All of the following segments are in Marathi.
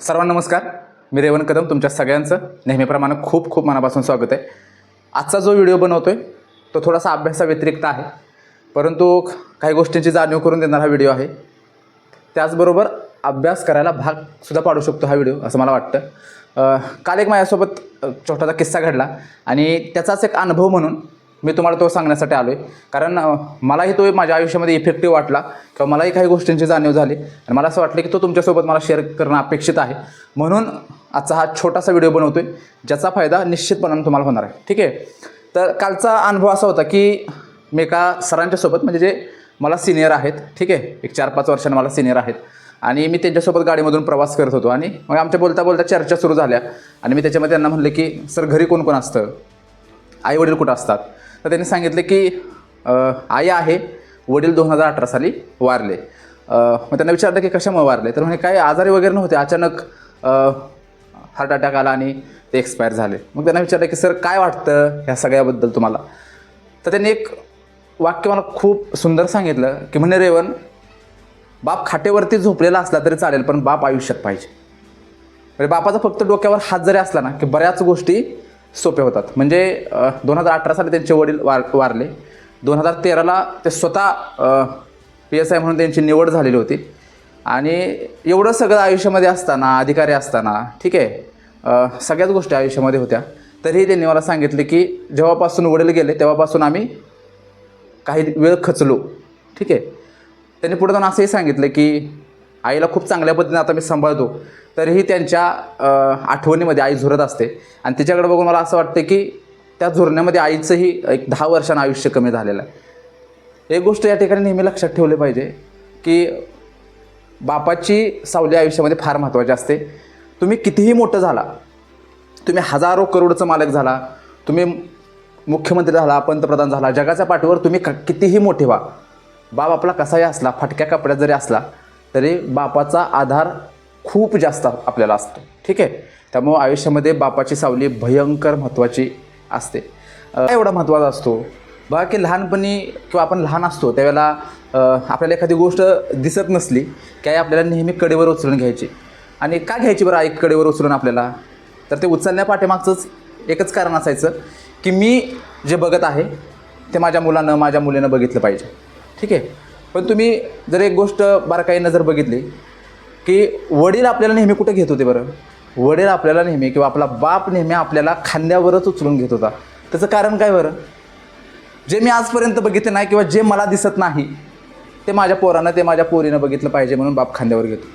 सर्वांना नमस्कार. मी रेवण कदम तुमच्या सगळ्यांचं नेहमीप्रमाणे खूप खूप मनापासून स्वागत आहे. आजचा जो व्हिडिओ बनवतो आहे तो थोडासा अभ्यासाव्यतिरिक्त आहे. परंतु काही गोष्टींची जाणीव करून देणारा हा व्हिडिओ आहे. त्याचबरोबर अभ्यास करायला भागसुद्धा पाडू शकतो हा व्हिडिओ असं मला वाटतं. काल एक माझ्यासोबत छोटासा किस्सा घडला. आणि त्याचाच एक अनुभव म्हणून मी तुम्हाला तो सांगण्यासाठी आलो आहे कारण मलाही तो माझ्या आयुष्यामध्ये इफेक्टिव्ह वाटला किंवा मलाही काही गोष्टींची जाणीव झाली. आणि मला असं वाटलं की तो तुमच्यासोबत मला शेअर करणं अपेक्षित आहे. म्हणून आजचा हा छोटासा व्हिडिओ बनवतो आहे ज्याचा फायदा निश्चितपणाने तुम्हाला होणार आहे. ठीक आहे? तर कालचा अनुभव असा होता की मी एका सरांच्यासोबत म्हणजे जे मला सिनियर आहेत ठीक आहे? एक चार पाच वर्षांनी मला सिनियर आहेत. आणि मी त्यांच्यासोबत गाडीमधून प्रवास करत होतो. आणि मग आमच्या बोलता बोलता चर्चा सुरू झाल्या. आणि मी त्याच्यामध्ये त्यांना म्हणलं की सर घरी कोण कोण असतं? आई वडील कुठं असतात? तर त्यांनी सांगितलं की आई आहे वडील दोन हजार अठरा साली वारले. मग त्यांना विचारलं की कशामुळे वारले? तर म्हणे काय आजारी वगैरे नव्हते. अचानक हार्ट अटॅक आला आणि ते एक्सपायर झाले. मग त्यांना विचारलं की सर काय वाटतं ह्या सगळ्याबद्दल तुम्हाला? तर त्यांनी एक वाक्य मला खूप सुंदर सांगितलं की म्हणे रेवन बाप खाटेवरती झोपलेला असला तरी चालेल पण बाप आयुष्यात पाहिजे. म्हणजे बापाचा फक्त डोक्यावर हात जरी असला ना की बऱ्याच गोष्टी सोपे होतात. म्हणजे दोन हजार अठरा साली त्यांचे वडील वार वारले. दोन हजार तेराला ते स्वतः पी एस आय म्हणून त्यांची निवड झालेली होती. आणि एवढं सगळं आयुष्यामध्ये असताना अधिकारी असताना ठीक आहे सगळ्याच गोष्टी आयुष्यामध्ये होत्या. तरीही त्यांनी मला सांगितले की जेव्हापासून वडील गेले तेव्हापासून आम्ही काही वेळ खचलो. ठीक आहे. त्यांनी पुढे जाऊन असंही सांगितलं की आईला खूप चांगल्या पद्धतीने आता मी सांभाळतो. तरीही त्यांच्या आठवणीमध्ये आई झुरत असते. आणि तिच्याकडे बघून मला असं वाटतं की त्या झुरण्यामध्ये आईचंही एक दहा वर्षानं आयुष्य कमी झालेलं आहे. एक गोष्ट या ठिकाणी नेहमी लक्षात ठेवली पाहिजे की बापाची सावली आयुष्यामध्ये फार महत्त्वाची असते. तुम्ही कितीही मोठं झाला तुम्ही हजारो करोडचं मालक झाला तुम्ही मुख्यमंत्री झाला पंतप्रधान झाला जगाच्या पाठीवर तुम्ही क कितीही मोठे व्हा बाप आपला कसाही असला फाटक्या कपड्यात जरी असला तरी बापाचा आधार खूप जास्त आपल्याला असतो. ठीक आहे? त्यामुळं आयुष्यामध्ये बापाची सावली भयंकर महत्त्वाची असते. एवढा महत्त्वाचा असतो. बघा की लहानपणी किंवा आपण लहान असतो त्यावेळेला आपल्याला एखादी गोष्ट दिसत नसली की आई आपल्याला नेहमी कडेवर उचलून घ्यायची. आणि का घ्यायची बरं आई कडेवर उचलून आपल्याला? तर ते उचलण्या पाठीमागचंच एकच कारण असायचं की मी जे बघत आहे ते माझ्या मुलानं माझ्या मुलीनं बघितलं पाहिजे. ठीक आहे? पण तुम्ही जर एक गोष्ट बारकाईनं जर बघितली की वडील आपल्याला नेहमी कुठं घेत होते बरं? वडील आपल्याला नेहमी किंवा आपला बाप नेहमी आपल्याला खांद्यावरच उचलून घेत होता. त्याचं कारण काय बरं? जे मी आजपर्यंत बघितलं नाही किंवा जे मला दिसत नाही ते माझ्या पोरानं ते माझ्या पोरीनं बघितलं पाहिजे म्हणून बाप खांद्यावर घेतो.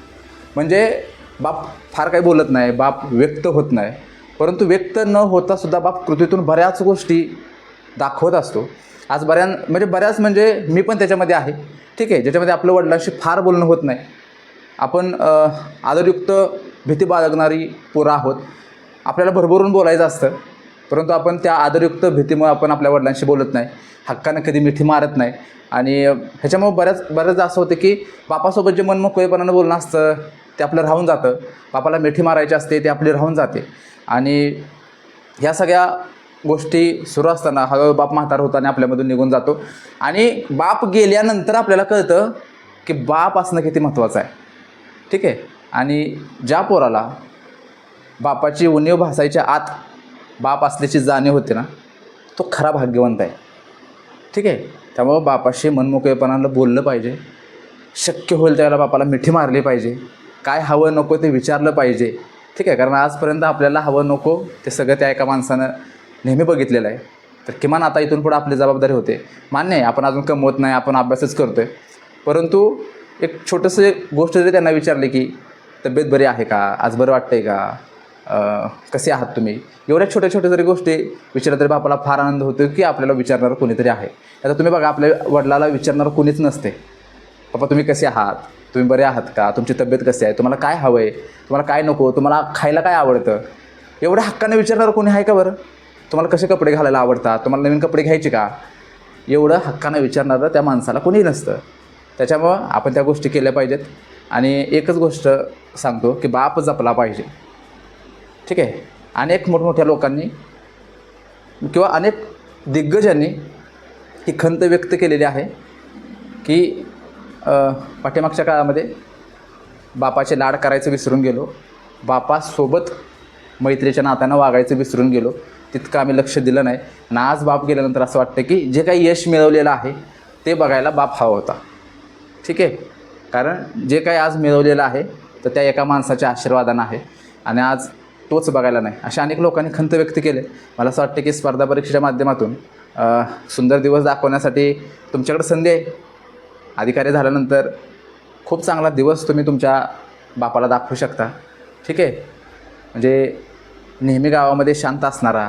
म्हणजे बाप फार काही बोलत नाही बाप व्यक्त होत नाही. परंतु व्यक्त न होता सुद्धा बाप कृतीतून बऱ्याच गोष्टी दाखवत असतो. आज बऱ्या म्हणजे बऱ्याच म्हणजे मी पण त्याच्यामध्ये आहे. ठीक आहे ज्याच्यामध्ये आपलं वडिलांशी फार बोलणं होत नाही. आपण आदरयुक्त भीती बाळगणारी पोरं आहोत. आपल्याला भरभरून बोलायचं असतं. परंतु आपण त्या आदरयुक्त भीतीमुळे आपण आपल्या वडिलांशी बोलत नाही. हक्कानं कधी मिठी मारत नाही. आणि ह्याच्यामुळे बऱ्याच बऱ्याचदा असं होतं की बापासोबत जे मनमोकळेपणानं बोलणं असतं ते आपलं राहून जातं. बापाला मिठी मारायची असते ते आपली राहून जाते. आणि ह्या सगळ्या गोष्टी सुरू असताना हळूहळू बाप म्हातार होता आणि आपल्यामधून निघून जातो. आणि बाप गेल्यानंतर आपल्याला कळतं की बाप असणं किती महत्त्वाचं आहे. ठीक आहे? आणि ज्या पोराला बापाची उणीव भासायच्या आत बाप असल्याची जाणीव होते ना तो खरा भाग्यवंत आहे. ठीक आहे? त्यामुळं बापाशी मनमोकळेपणानं बोललं पाहिजे. शक्य होईल त्यावेळेला बापाला मिठी मारली पाहिजे. काय हवं नको ते विचारलं पाहिजे. ठीक आहे? कारण आजपर्यंत आपल्याला हवं नको ते सगळं त्या एका माणसानं नेहमी बघितलेलं आहे. तर किमान आता इथून पुढं आपली जबाबदारी होते. मान्य आहे आपण अजून कमवत नाही आपण अभ्यासच करतो आहे परंतु एक छोटंसं गोष्ट जरी त्यांना विचारली की तब्येत बरी आहे का? आज बरं वाटतं आहे का कसे आहात तुम्ही? एवढ्या छोट्या छोट्या जरी गोष्टी विचारल्या तरी बापाला फार आनंद होतो की आपल्याला विचारणारं कोणीतरी आहे. आता तुम्ही बघा आपल्या वडिलाला विचारणारं कोणीच नसते. पप्पा तुम्ही कसे आहात? तुम्ही बरे आहात का? तुमची तब्येत कशी आहे? तुम्हाला काय हवं आहे तुम्हाला काय नको? तुम्हाला खायला काय आवडतं? एवढ्या हक्काने विचारणारं कोणी आहे का बरं? तुम्हाला कसे कपडे घालायला आवडतात? तुम्हाला नवीन कपडे घ्यायचे का? एवढं हक्कानं विचारणारं त्या माणसाला कोणीही नसतं. त्याच्यामुळं आपण त्या गोष्टी केल्या पाहिजेत. आणि एकच गोष्ट सांगतो की बाप जपला पाहिजे. ठीक आहे? अनेक मोठमोठ्या लोकांनी किंवा अनेक दिग्गजांनी ही खंत व्यक्त केलेली आहे की पाठीमागच्या काळामध्ये बापाचे लाड करायचं विसरून गेलो. बापासोबत मैत्रीच्या नात्यानं वागायचं विसरून गेलो. तितकं आम्ही लक्ष दिलं नाही. ना आज बाप गेल्यानंतर असं वाटतं की जे काही यश मिळवलेलं आहे ते बघायला बाप हवा होता. ठीक आहे? कारण जे काही आज मिळवलेलं आहे तर त्या एका माणसाच्या आशीर्वादानं आहे. आणि आज तोच बघायला नाही. अशा अनेक लोकांनी खंत व्यक्त केले. मला असं वाटतं की स्पर्धा परीक्षेच्या माध्यमातून सुंदर दिवस दाखवण्यासाठी तुमच्याकडे संधी आहे. अधिकारी झाल्यानंतर खूप चांगला दिवस तुम्ही तुमच्या बापाला दाखवू शकता. ठीक आहे? म्हणजे नेहमी गावामध्ये शांत असणारा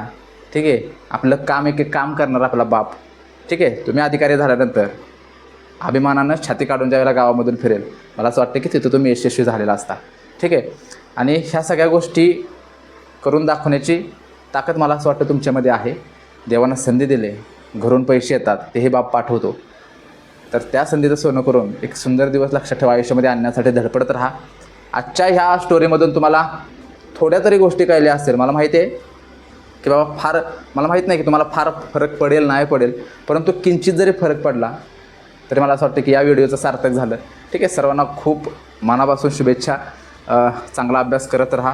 ठीक आहे? आपलं काम एक एक काम करणारा आपला बाप ठीक आहे? तुम्ही अधिकारी झाल्यानंतर अभिमानानं छाती काढून ज्यावेळेला गावामधून फिरेल मला असं वाटतं की तिथं तुम्ही यशस्वी झालेला असता ठीक आहे? आणि ह्या सगळ्या गोष्टी करून दाखवण्याची ताकद मला असं वाटतं तुमच्यामध्ये आहे. देवानं संधी दिले घरून पैसे येतात तेही बाप पाठवतो. तर त्या संधीचं सोनं करून एक सुंदर दिवस लक्षात ठेवा आयुष्यामध्ये आणण्यासाठी धडपडत राहा. आजच्या ह्या स्टोरीमधून तुम्हाला थोड्या तरी गोष्टी कळल्या असतील. मला माहिती आहे की बाबा फार मला माहीत नाही की तुम्हाला फार फरक पडेल नाही पडेल परंतु किंचित जरी फरक पडला तरी मला असं वाटतं की या व्हिडिओचं सार्थक झालं. ठीक आहे सर्वांना खूप मनापासून शुभेच्छा. चांगला अभ्यास करत राहा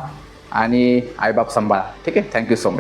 आणि आईबाप सांभाळा. ठीक आहे थँक्यू सो मच